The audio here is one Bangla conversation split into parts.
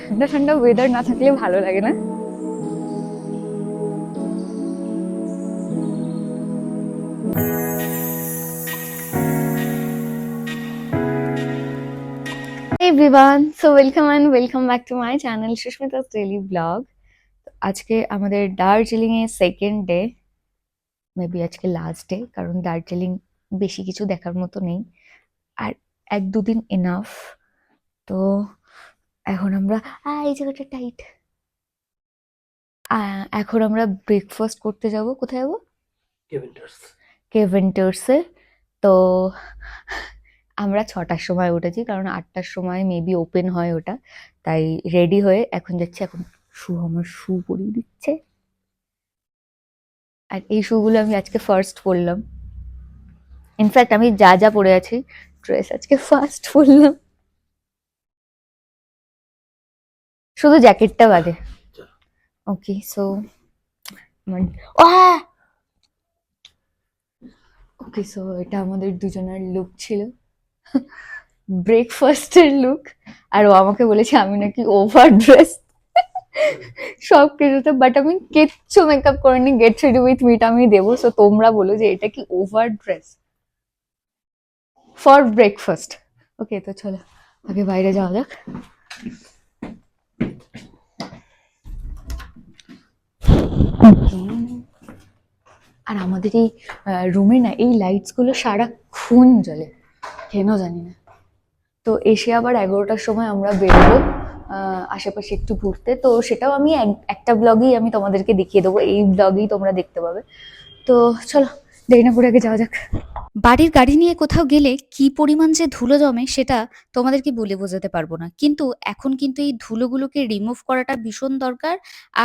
ঠান্ডা ঠান্ডা ওয়েদার না থাকলে ভালো লাগে না everyone, so welcome and welcome back to my channel Shushmita's Daily Vlog. আজকে আমাদের দার্জিলিং এর সেকেন্ড ডে মেবি আজকে লাস্ট ডে কারণ দার্জিলিং বেশি কিছু দেখার মতো নেই আর এক দুদিন এনাফ তো এখন আমরা আ এই জায়গাটা টাইট এখন আমরা ব্রেকফাস্ট করতে যাব। কোথায় যাব? কেভেন্টার্স কেভেন্টার্সে তো আমরা ছটার সময় উঠেছি কারণ আটটার সময় মেবি ওপেন হয় ওটা। তাই রেডি হয়ে এখন যাচ্ছি। এখন শু আমার শু পরিয়ে দিচ্ছে। আর এই শুগুলো আমি আজকে ফার্স্ট পরলাম। ইনফ্যাক্ট আমি যা যা পরে আছি ড্রেস আজকে ফার্স্ট পরলাম। শুধু জ্যাকেটটা বাদে ওকে সো ও হ্যাঁ ওকে সো এটা আমাদের দুজনের লুক ছিল। ব্রেকফাস্টের লুক আর ও আমাকে বলেছে আমি নাকি ওভার ড্রেস সব কিছুতে বাট আমি কিচ্ছু মেকআপ করিনি। গেট রেডি উইথ মিট আমি দেবো। সো তোমরা বলো যে এটা কি over dress for breakfast okay তো চলো আগে বাইরে যাওয়া যাক. আর আমাদের এই রুমে না, এই লাইটসগুলো সারাক্ষণ জ্বলে, কেন জানি না। তো এসে আবার এগারোটার সময় আমরা বেরোবো আশেপাশে একটু ঘুরতে। তো সেটাও আমি এক- একটা ব্লগেই আমি তোমাদেরকে দেখিয়ে দেবো, এই ব্লগেই তোমরা দেখতে পাবে। তো চলো, দেরি না করে আগে যাওয়া যাক। বাড়ির গাড়ি নিয়ে কোথাও গেলে কি পরিমাণ যে ধুলো জমে সেটা তোমাদেরকে বলে বোঝাতে পারব না। কিন্তু এখন কিন্তু এই ধুলোগুলোকে রিমুভ করাটা ভীষণ দরকার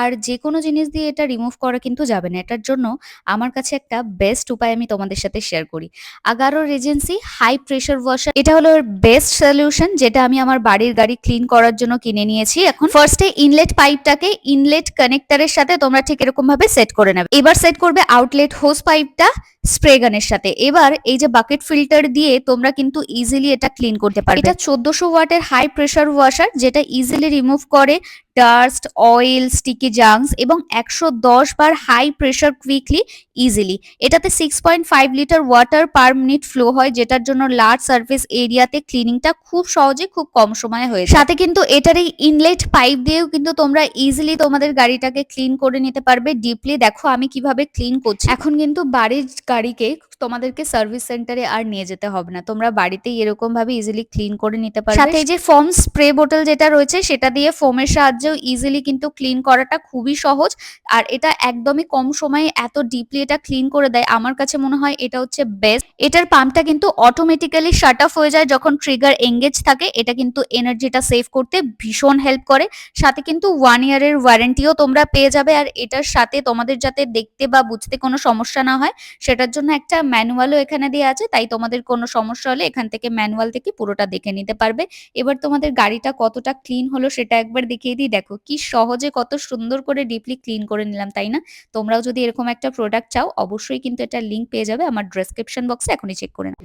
আর যে কোনো জিনিস দিয়ে এটা রিমুভ করা কিন্তু যাবে না। এটার জন্য আমার কাছে একটা বেস্ট উপায় আমি তোমাদের সাথে শেয়ার করি। Agaro regency high pressure washer এটা হলো বেস্ট সলিউশন যেটা আমি আমার বাড়ির গাড়ি ক্লিন করার জন্য কিনে নিয়েছি। এখন ফার্স্টে ইনলেট পাইপটাকে ইনলেট কানেক্টারের সাথে তোমরা ঠিক এরকম ভাবে সেট করে নেবে। এবার সেট করবে আউটলেট হোস পাইপটা স্প্রে গানের সাথে। এবার এই যে বাকেট ফিল্টার দিয়ে তোমরা কিন্তু ইজিলি এটা ক্লিন করতে পারবে। এটা চোদ্দশো ওয়াটের হাই প্রেশার ওয়াশার যেটা ইজিলি রিমুভ করে ডাস্ট, অয়েল, স্টিকি জাংস এবং একশো দশ bar high pressure quickly easily. এটাতে six point five litre water per minute flow হয়, যেটার জন্য লার্জ সার্ফেস এরিয়াতে ক্লিনিংটা খুব সহজে খুব কম সময়ে হয়ে সাথে কিন্তু এটার এই ইনলেট পাইপ দিয়েও কিন্তু তোমরা ইজিলি তোমাদের গাড়িটাকে ক্লিন করে নিতে পারবে ডিপলি দেখো আমি কীভাবে ক্লিন করছি। এখন কিন্তু বাড়ির গাড়িকে তোমাদেরকে সার্ভিস সেন্টারে আর নিয়ে যেতে হবে না। তোমরা বাড়িতেই এরকম ভাবে ইজিলি ক্লিন করে নিতে পারবে। সাথে যে ফোম স্প্রে বোতল যেটা রয়েছে, সেটা দিয়ে ফোমের সাহায্যেও ইজিলি কিন্তু ক্লিন করাটা খুবই সহজ। আর এটা একদমই কম সময়ে এত ডিপলি এটা ক্লিন করে দেয়, আমার কাছে মনে হয় এটা হচ্ছে বেস্ট এটার পাম্পটা কিন্তু অটোমেটিক্যালি শাট অফ হয়ে যায় যখন ট্রিগার এঙ্গেজ থাকে, এটা কিন্তু এনার্জিটা সেভ করতে ভীষণ হেল্প করে। সাথে কিন্তু ওয়ান ইয়ারের ওয়ারেন্টিও তোমরা পেয়ে যাবে, আর এটার সাথে তোমাদের যাতে দেখতে বা বুঝতে কোনো সমস্যা না হয়, সেটার জন্য একটা ম্যানুয়ালও এখানে দেওয়া আছে, তাই তোমাদের কোনো সমস্যা হলে এখান থেকে ম্যানুয়াল থেকে পুরোটা দেখে নিতে পারবে। এবার তোমাদের গাড়িটা কতটা ক্লিন হলো সেটা একবার দেখিয়ে দিই। দেখো কি সহজে কত সুন্দর করে ডিপলি ক্লিন করে নিলাম, তাই না? তোমরাও যদি এরকম একটা প্রোডাক্ট চাও, অবশ্যই কিন্তু এটা লিংক পেয়ে যাবে আমার ডেসক্রিপশন বক্সে এখনই চেক করে নাও।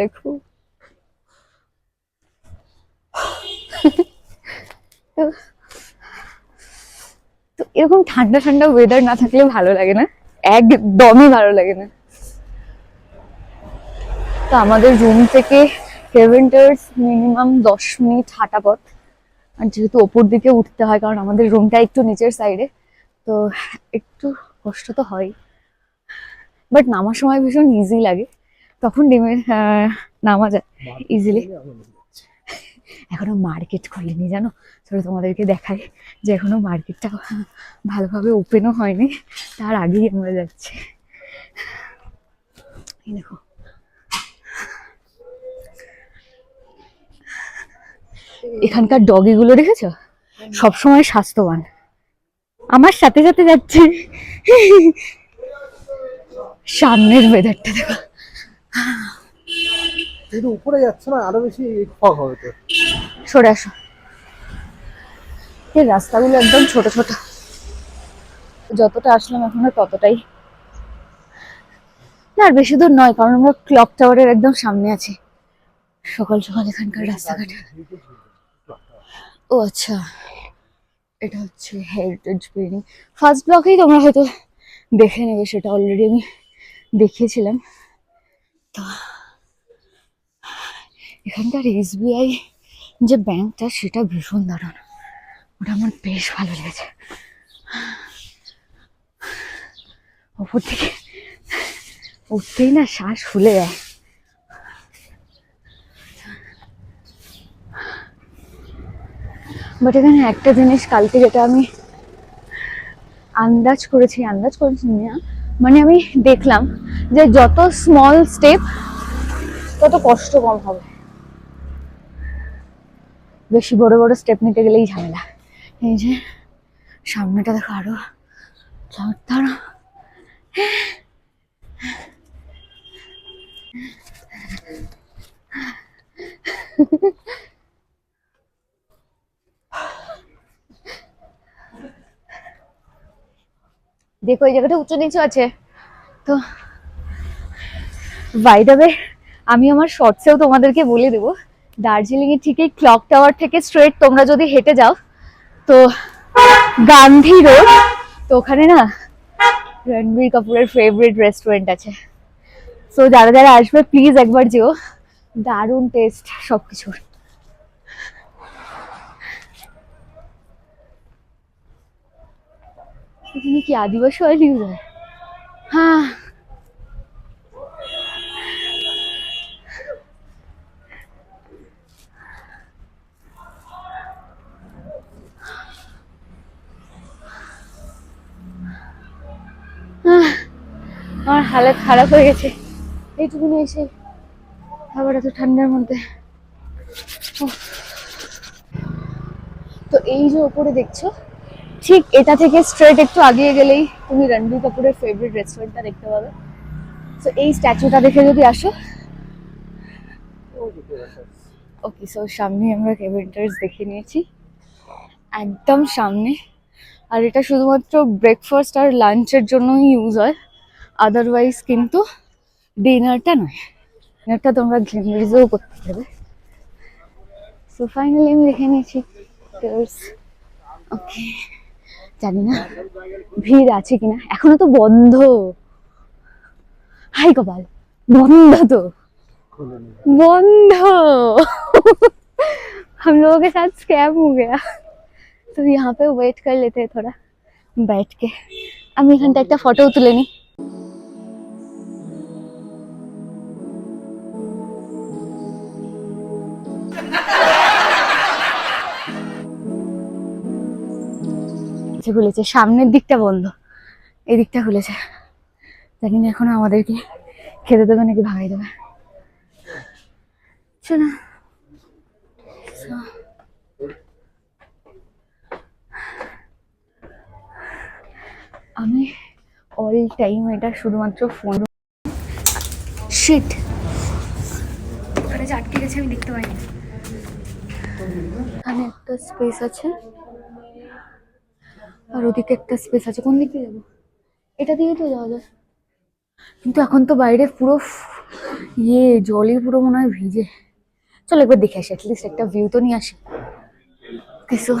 দেখো। তো এরকম ঠান্ডা ঠান্ডা ওয়েদার না থাকলে ভালো লাগে না? একদমই ভালো লাগে না। তো আমাদের রুম থেকে কেভেন্টার্স মিনিমাম দশ মিনিট হাঁটা পথ। আর যেহেতু ওপর দিকে উঠতে হয় কারণ আমাদের রুমটা একটু নিচের সাইডে তো একটু কষ্ট তো হয়। বাট নামার সময় ভীষণ ইজি লাগে। তখন নেমে আহ, নামা যায় ইজিলি এখনও মার্কেট খুলিনি জানো? চলো তোমাদেরকে দেখাই যে এখনও মার্কেটটা ভালোভাবে ওপেনও হয়নি। তার আগেই আমরা যাচ্ছি। দেখো। এখানকার ডগিগুলো দেখেছ? সবসময় স্বাস্থ্যবান। আমার সাথে সাথে যাচ্ছে। সামনের ওয়েদারটা দেখো। যেহেতু উপরে যাচ্ছে না আরও বেশি ফগ হবে তো। সরে আসো। এই রাস্তাগুলো একদম ছোট ছোট। যতটা আসলাম এখনও ততটাই। না আর বেশি দূর নয় কারণ আমরা ক্লক টাওয়ারের একদম সামনে আছি। সকাল সকাল এখানকার রাস্তাঘাট। ও আচ্ছা। এটা হচ্ছে হেরিটেজ বিল্ডিং ফার্স্ট ব্লকেই তোমরা হয়তো দেখে নেবে, সেটা অলরেডি আমি দেখিয়েছিলাম। তো, এখানকার এসবিআই যে ব্যাংকটা সেটা ভীষণ দারুণ। ওটা আমার বেশ ভালো লেগেছে। ওপর থেকে উঠতেই না, শ্বাস ফুলে যায়। বাট এখানে একটা জিনিস কালকে যেটা আমি আন্দাজ করেছি আন্দাজ করেছি না মানে আমি দেখলাম যে যত স্মল স্টেপ তত কষ্ট কম হবে। বেশি বড় বড় স্টেপ নিতে গেলেই ঝামেলা। এই যে, সামনেটা দেখো আরও। চমৎকার দেখো, এই জায়গাটা উঁচু নিচু আছে। তো বাইদাবে আমি আমার শর্টসেও তোমাদেরকে বলে দেবো দার্জিলিং এর ঠিক এই ক্লক টাওয়ার থেকে স্ট্রেট তোমরা যদি হেঁটে যাও, তো গান্ধী রোড তো ওখানে না রণবীর কাপুরের ফেভারিট রেস্টুরেন্ট আছে। সো যারা যারা আসবে প্লিজ একবার যেও, দারুণ টেস্ট সবকিছুর। এখানে কি আদিবাসী অয়েল ইউজ হয়। হ্যাঁ আমার হালত খারাপ হয়ে গেছে। এইটুকুনি এসে আবার এত ঠান্ডার মধ্যে। তো এই যে ওপরে দেখছ ঠিক এটা থেকে স্ট্রেট একটু আগিয়ে গেলেই তুমি রণবীর কাপুরের ফেভারিট রেস্টুরেন্টটা দেখতে পাবে। সো এই স্ট্যাচুটা দেখে যদি আসো। ওকে সো সামনে আমরা কেভেন্টার্স দেখে নিয়েছি। একদম সামনে। আর এটা শুধুমাত্র ব্রেকফাস্ট আর লাঞ্চের জন্যই ইউজ হয়। আদারওয়াইজ কিন্তু ডিনারটা নয়। ডিনারটা তোমরা গ্লিনারিজেও করতে পারবে। সো ফাইনালি আমি দেখে নিয়েছি। ওকে জানি না ভিড় আছে কিনা এখনো তো বন্ধ হাই কপাল বন্ধ তো খুলেনি। बंद हम लोगों के साथ स्कैम हो गया तो यहाँ पे वेट कर लेते हैं थोड़ा बैठ के আমি এখানটা একটা ফটো তুলে নিই আচ্ছা, খুলেছে। সামনের দিকটা বন্ধ। এই দিকটা খুলেছে। জানি না এখন আমাদেরকে খেতে দেবে নাকি ভাগাই দেবে। চলো। আমি অল টাইম এটা শুধুমাত্র ফোন শিট ওখানে যে আটকে গেছে আমি দেখতে পাইনি। এখানে একটা স্পেস আছে। আর ওদিকে একটা স্পেস আছে। কোন দিকে যাব? এটা দিয়ে তো যাওয়া যায়। কিন্তু এখন তো বাইরে পুরো ইয়ে জলে পুরো মনে হয় ভিজে। চলো একবার দেখে আসি অ্যাটলিস্ট একটা ভিউ তো নিয়ে আসি। সো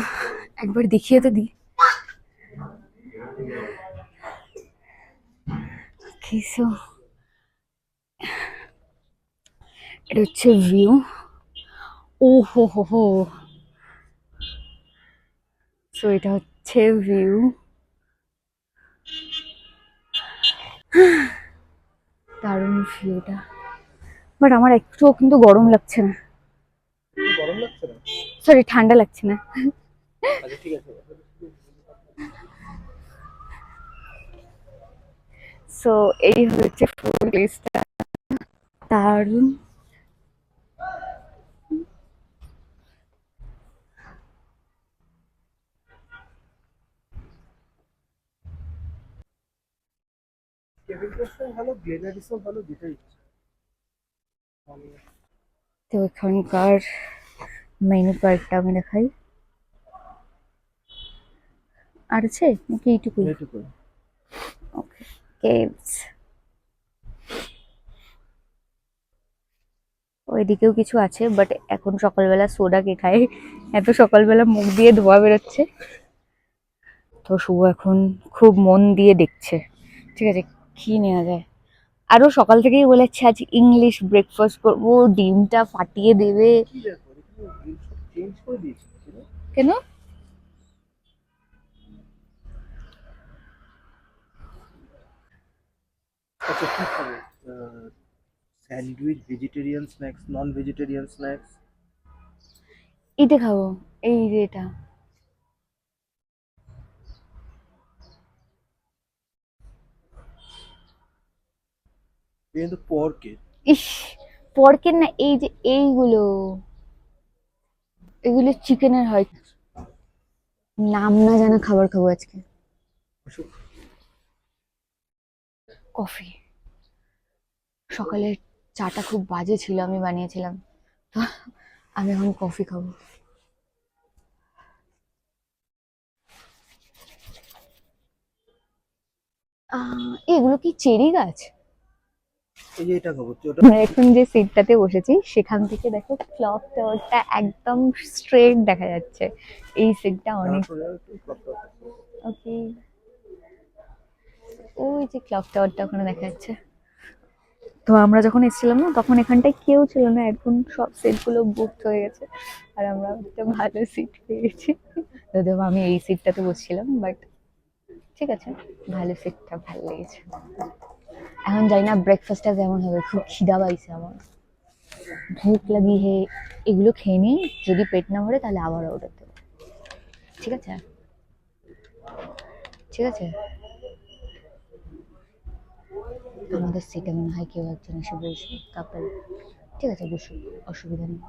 একবার দেখিয়ে তো দিই। সো এটা হচ্ছে ভিউ ও হো হো হো। সো এটা হচ্ছে ভিউ দারুণ ভিউটা বাট আমার একটুও কিন্তু গরম লাগছে না। কি গরম লাগছে না? সরি ঠান্ডা লাগছে না। আচ্ছা ঠিক আছে। সো এই হচ্ছে ফুল প্লেসটা দারুণ। কেভিন্টার্সটাও ভালো গ্লেনারিসও ভালো দুটোই তো এখানকার মেনু কার্ডটা আমি দেখাই। আর আছে? নাকি এইটুকু ওকে caves ওইদিকেও কিছু আছে বাট এখন সকালবেলা সোডা কে খায়। এত সকালবেলা মুখ দিয়ে ধোয়া বেরোচ্ছে। তো শুভ এখন খুব মন দিয়ে দেখছে। ঠিক আছে কি নেওয়া যায়? আরও সকাল থেকেই বলেছে আজ ইংলিশ ব্রেকফাস্ট করব ডিমটা ফাটিয়ে দেবে। কেন? Sandwich vegetarian snacks non vegetarian snacks এটা খাব এই যে এটা। কিন্তু পর্কের ইস পরকের না এই যে এইগুলো? এগুলো চিকেনের হয়। নাম না জানা খাবার খাব আজকে। কফি। সকালে চাটা খুব বাজে ছিল আমি বানিয়েছিলাম। তো আমি এখন কফি খাব। আহ, এগুলো কি চেরি গাছ? এই যে এটা খাব ওটা এখন যে সিটটাতে বসেছি সেখান থেকে দেখো ক্লক টাওয়ারটা একদম স্ট্রেট দেখা যাচ্ছে। এই সিটটা অনেক ওকে ওই যে ক্লক টাওয়ারটা ওখানে দেখা যাচ্ছে। তো আমরা যখন এসেছিলাম না তখন এখানটায় কেউ ছিল না এখন সব সিটগুলো বুকড হয়ে গেছে। আর আমরা একটা ভালো সিট পেয়ে গেছি যদিও আমি এই সিটটাতে বসছিলাম বাট ঠিক আছে ভালো সিটটা ভালো লেগেছে। এখন জানি না ব্রেকফাস্টটা কেমন হবে, খুব খিদা পাইছে আমার। ভোক লাগি হে, এগুলো খেয়ে নিই যদি পেট না ভরে তাহলে আবার অর্ডার দেবো। ঠিক আছে? ঠিক আছে? আমাদের সিটে মনে হয় কেউ একজন এসে বসবে, কাপড়। ঠিক আছে, বসু, অসুবিধা নেই।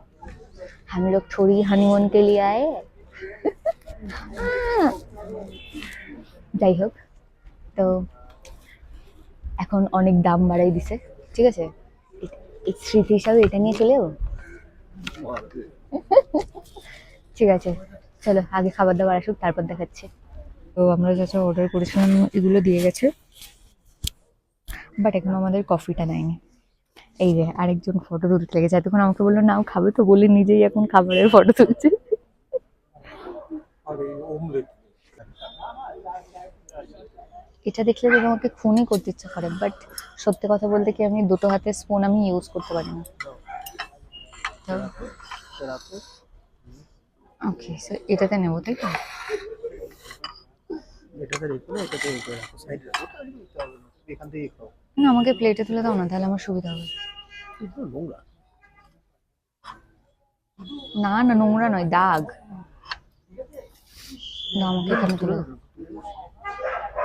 আমি লোক থরি হানিমনকে লিয়ে আয়ে। যাই হোক, তো এখন অনেক দাম বাড়াই দিছে। ঠিক আছে? স্মৃতি হিসাবে এটা নিয়ে চলে যাব? ঠিক আছে। চলো আগে খাবার দাবার আসুক তারপর দেখাচ্ছি। তো আমরা যা যা অর্ডার করেছিলাম এগুলো দিয়ে গেছে। বাট এখনও আমাদের কফিটা নেয়নি এই যে আরেকজন ফটো তুলতে লেগেছে। এতক্ষণ আমাকে বলল নাও খাবে তো। বলে নিজেই এখন খাবারের ফটো তুলছে। এটা দেখলে তো তোমাকে খুনই করতে ইচ্ছা করে বাট সত্যি কথা বলতে কি আমি দুটো হাতে স্পুন আমি ইউজ করতে পারি না। ওকে সো এটাতে নেব তাই তো? না আমাকে প্লেটে তুলে দাও না তাহলে আমার সুবিধা হবে। না না নোংরা নয় দাগ। না আমাকে এখানে তুলে দাও।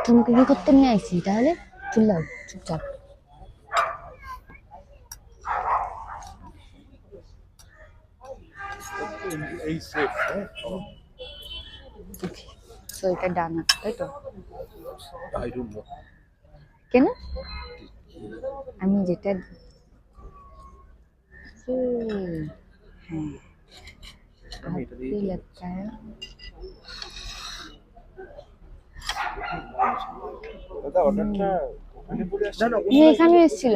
তোমাকে কি করতে নিয়ে আইছি তাহলে তুলে দাও চুপচাপ এই সেফ হ্যাঁ সো এটা ডান আছে তাই তো আই ডোন্ট নো কেন আমি যেটা ও, হ্যাঁ আমি এটা দিয়ে आपको लगता है দাদা অর্ডারটা হ্যাঁ এখানে এসেছিল।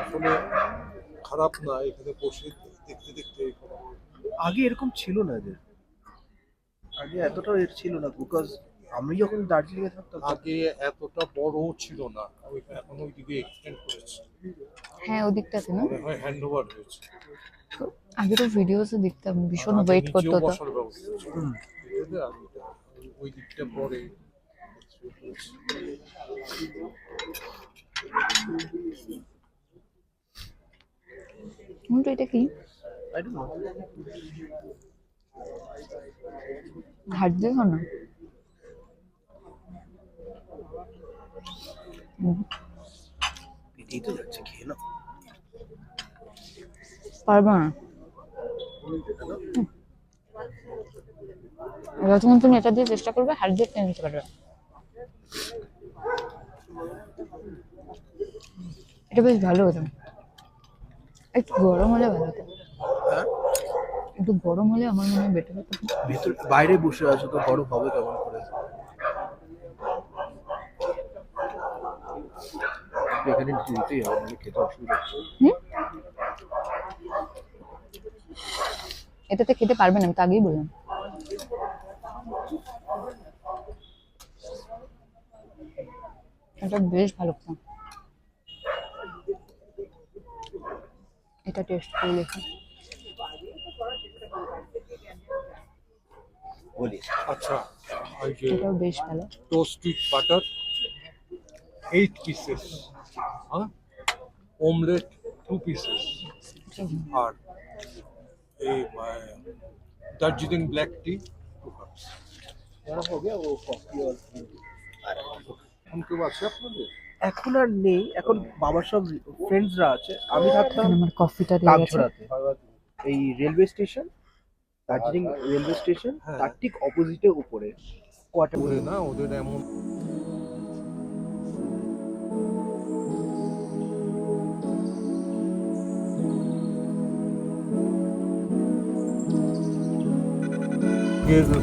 আসলে খারাপ না এখানে বসে দেখতে দেখতে আগে এরকম ছিল না যে। আগে এতটা এর ছিল না বিকজ আমি যখন দার্জিলিং এ থাকতাম আগে এতটা বড় ছিল না ওই এখন ওইদিকে এক্সটেন্ড করেছে। হ্যাঁ ওদিকটাতে না? হ্যান্ড ওভার হয়েছে। আগে তো ভিডিওসও দেখতাম ভীষণ ওয়েট করতে হতো ওই- দিকটা পরে কিন্তু এটা কি? আই ডোন্ট ঘাট দিয়ে না? হুম, পেটেই তো যাচ্ছে খেয়ে না পারব না? যতক্ষণ তুমি এটা দিয়ে চেষ্টা করবে দিয়ে টেনে নিতে পারবে। এটা বেশ ভালো হতো। একটু গরম হলে ভালো হতো। হ্যাঁ? একটু গরম হলে আমার মনে হয় বেটার হতো। ভেতর বাইরে বসে আছো তো গরম হবে কেমন করে? এখানে দিতেই হবে খেতে অসুবিধা হচ্ছে এটাতে খেতে পারবেন আমি তো আগেই বললাম এটা বেশ ভালো খেলাম এটা টেস্ট করে দেখুন আচ্ছা এটাও বেশ ভালো butter, eight pieces. Huh? Omelette, two pieces. আর দার্জিলিং ব্ল্যাক টি। এখন আর নেই এখন বাবার সব ফ্রেন্ডসরা আছে। আমি থাকতাম আমার কফিটা দিয়ে এই railway station Darjeeling railway station হ্যাঁ। তার ঠিক অপোজিটে উপরে। কোয়ার্টার ওদের না ওদের এমন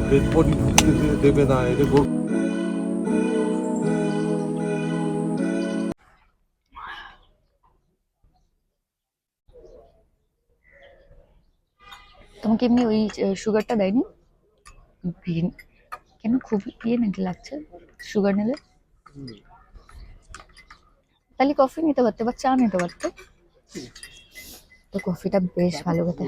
ডেড বডি ঢুকতে দেবে না এদের তোমাকে এমনি ওই সুগারটা দেয়নি? কেন খুব ইয়ে নাকি লাগছে সুগার নিলে? তাহলে কফি নিতে পারতে বা চা নিতে পারতে? তো কফিটা বেশ ভালো খেতে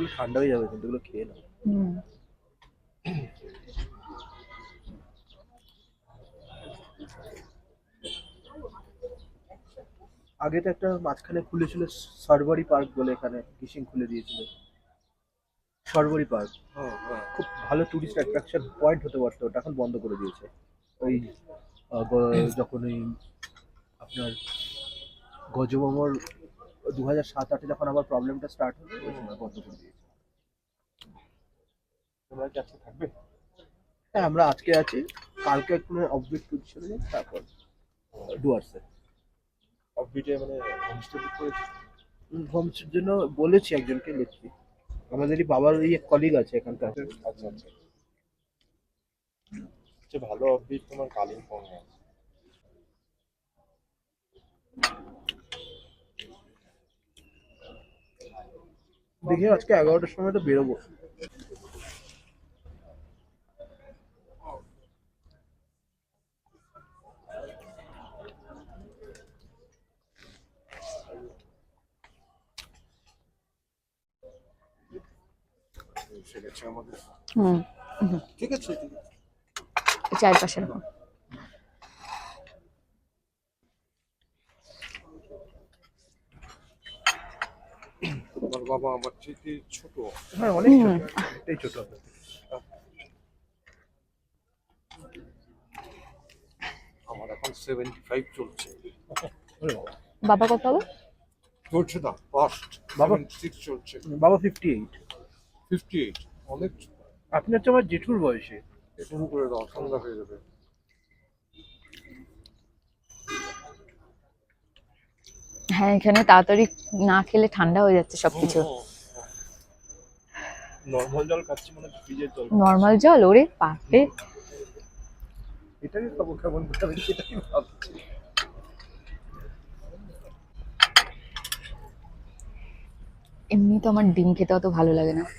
এগুলো ঠান্ডা হয়ে যাবে কিন্তু এগুলো খেয়ে নাও। আগে তো একটা মাঝখানে খুলেছিল সরবরি পার্ক বলে এখানে কিসিং খুলে দিয়েছিল। সরবরি পার্ক। হ্যাঁ হ্যাঁ। খুব ভালো টুরিস্ট অ্যাট্রাকশন পয়েন্ট হতে পারতো ওটা এখন বন্ধ করে দিয়েছে। ওই যখন ওই আপনার গজমমর দু হাজার সাত আটে যখন আবার প্রবলেমটা স্টার্ট হলো ওই বন্ধ করে দিয়েছে। তোমরা কি থাকবে। হ্যাঁ আমরা আজকে আছি। কালকে একটু অফবিট পজিশনে যাই তারপর ডুয়ার্সে অফবিটে মানে হোমস্টে বুক করেছি? হোমসের জন্য বলেছি একজনকে লিখছি আমাদেরই বাবার ওই এক কলিগ আছে এখানকার। আচ্ছা আচ্ছা সবচেয়ে ভালো অফবিট তোমার কালিম্পং আছে। দেখি আজকে এগারোটার সময় তো বেরোবো। গেছে আমাদের। হুম ঠিক আছে আছে। চারপাশে রাখো। আমার বাবা আমার থেকে ছোট। হ্যাঁ অনেক ছোট। হুম। ছোট আমার এখন সেভেন্টি ফাইভ চলছে বাবা। কত হবে? চলছে না ফার্স্ট বাবা- বাবা সিক্স চলছে। বাবা ফিফটি এইট ফিফটি এইট অনেক ছোট। আপনি হচ্ছে আমার জেঠুর বয়সে। শুরু করে দাও ঠান্ডা হয়ে যাবে। হ্যাঁ এখানে তাড়াতাড়ি না খেলে ঠান্ডা হয়ে যাচ্ছে সবকিছু। নর্মাল জল খাচ্ছি মনে ফ্রিজের জল নর্মাল জল ওরে পাপে এটাকে খাব কেমন করে সেটাই ভাবছি। এমনি তো আমার ডিম খেতে অত ভালো লাগে না এখানে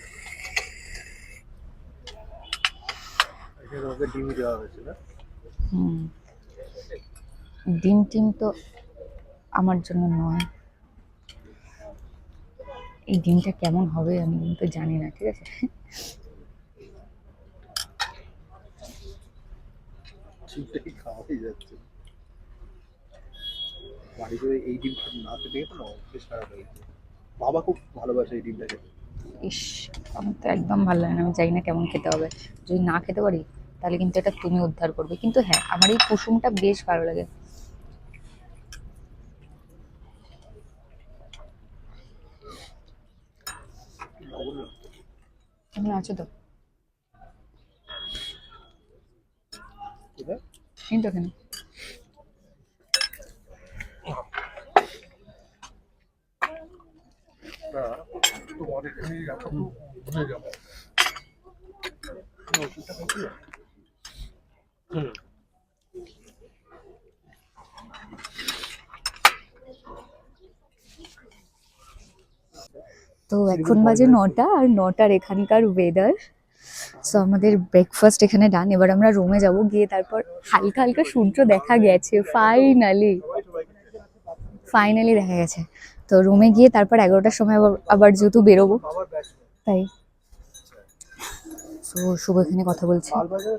আমাকে ডিম টিম তো আমার জন্য নয়। এই ডিমটা কেমন হবে আমি কিন্তু জানি না ঠিক আছে? হয়ে বাড়িতে এই ডিম না খেতে না বেশ খারাপ বাবা খুব ভালোবাসে এই ডিমটাকে। ইস আমার তো একদম ভালো লাগে না আমি জানি না কেমন খেতে হবে। যদি না খেতে পারি তাহলে কিন্তু এটা তুমি উদ্ধার করবে। কিন্তু হ্যাঁ আমার এই কুসুমটা বেশ ভালো লাগে। আছো তো? কোথায় এই তো এখানে। ভুলে যাব। তো এখন বাজে নটা আর নটার এখানকার ওয়েদার সো আমাদের ব্রেকফাস্ট এখানে ডান এবার আমরা রুমে যাব, গিয়ে তারপর হালকা হালকা সূর্য দেখা গেছে ফাইনালি ফাইনালি দেখা গেছে। তো রুমে গিয়ে তারপর এগারোটার সময় আবার যেহেতু বেরোবো, তাই। তো শুভ এখানে কথা বলছে।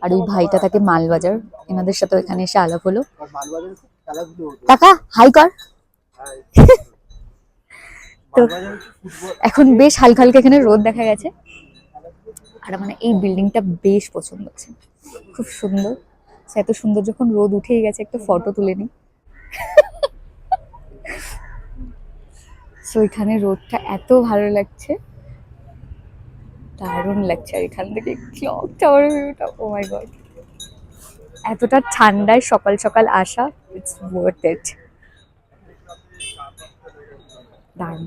আর ওই ভাইটা থাকে মালবাজার। এনাদের সাথে এখানে এসে আলাপ হলো। কাকা হাই কর। তো এখন বেশ হালকা হালকা এখানে রোদ দেখা গেছে। আর মানে এই বিল্ডিংটা বেশ পছন্দ হচ্ছে। খুব সুন্দর। সে এত সুন্দর যখন রোদ উঠেই গেছে একটা ফটো তুলে নিই সো এখানে রোদটা এত ভালো লাগছে। দারুণ লাগছে আর এখান থেকে ক্লক টাওয়ার ভিউটা? ও মাই গড এতটা ঠান্ডায় সকাল সকাল আসা ইটস ওয়ার্থ ইট দারুণ।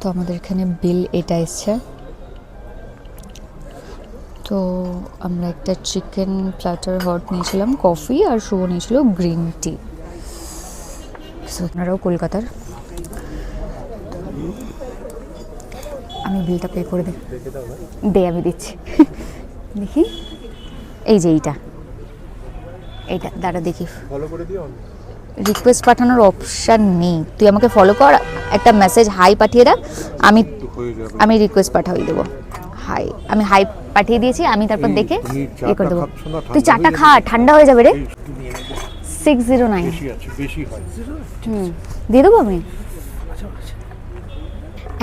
তো আমাদের এখানে বিল এটা এসছে। তো আমরা একটা চিকেন প্ল্যাটার হট নিয়েছিলাম, কফি আর শুভ নিয়েছিল গ্রিন টি। সো আপনারাও কলকাতার। আমি বিলটা পে করে দে। দে আমি দিচ্ছি। দেখি। এই যে এইটা। এইটা দাঁড়া দেখি। রিকোয়েস্ট পাঠানোর অপশান নেই। তুই আমাকে ফলো কর একটা মেসেজ হাই পাঠিয়ে দাও আমি আমি রিকোয়েস্ট পাঠিয়ে দেবো। হাই আমি হাই পাঠিয়ে দিয়েছি আমি তারপর দেখে ইয়ে করে দেবো। তুই চাটা খা ঠান্ডা হয়ে যাবে রে। সিক্স জিরো নাইন দিয়ে দেবো আমি?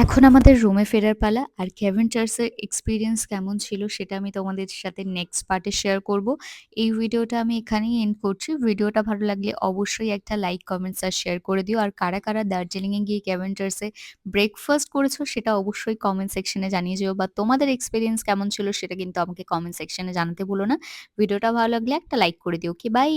এখন আমাদের রুমে ফেরার পালা আর চার্চের এক্সপিরিয়েন্স কেমন ছিল সেটা আমি তোমাদের সাথে নেক্সট পার্টে শেয়ার করব। এই ভিডিওটা আমি এখানেই এন্ড করছি। ভিডিওটা ভালো লাগলে অবশ্যই একটা লাইক কমেন্টস আর শেয়ার করে দিও। আর কারা কারা দার্জিলিংয়ে গিয়ে চার্চে ব্রেকফাস্ট করেছ সেটা অবশ্যই কমেন্ট সেকশনে জানিয়ে যেও। বা তোমাদের এক্সপিরিয়েন্স কেমন ছিল সেটা কিন্তু আমাকে কমেন্ট সেকশনে জানাতে ভুলো না। ভিডিওটা ভালো লাগলে একটা লাইক করে দিও। কি বাই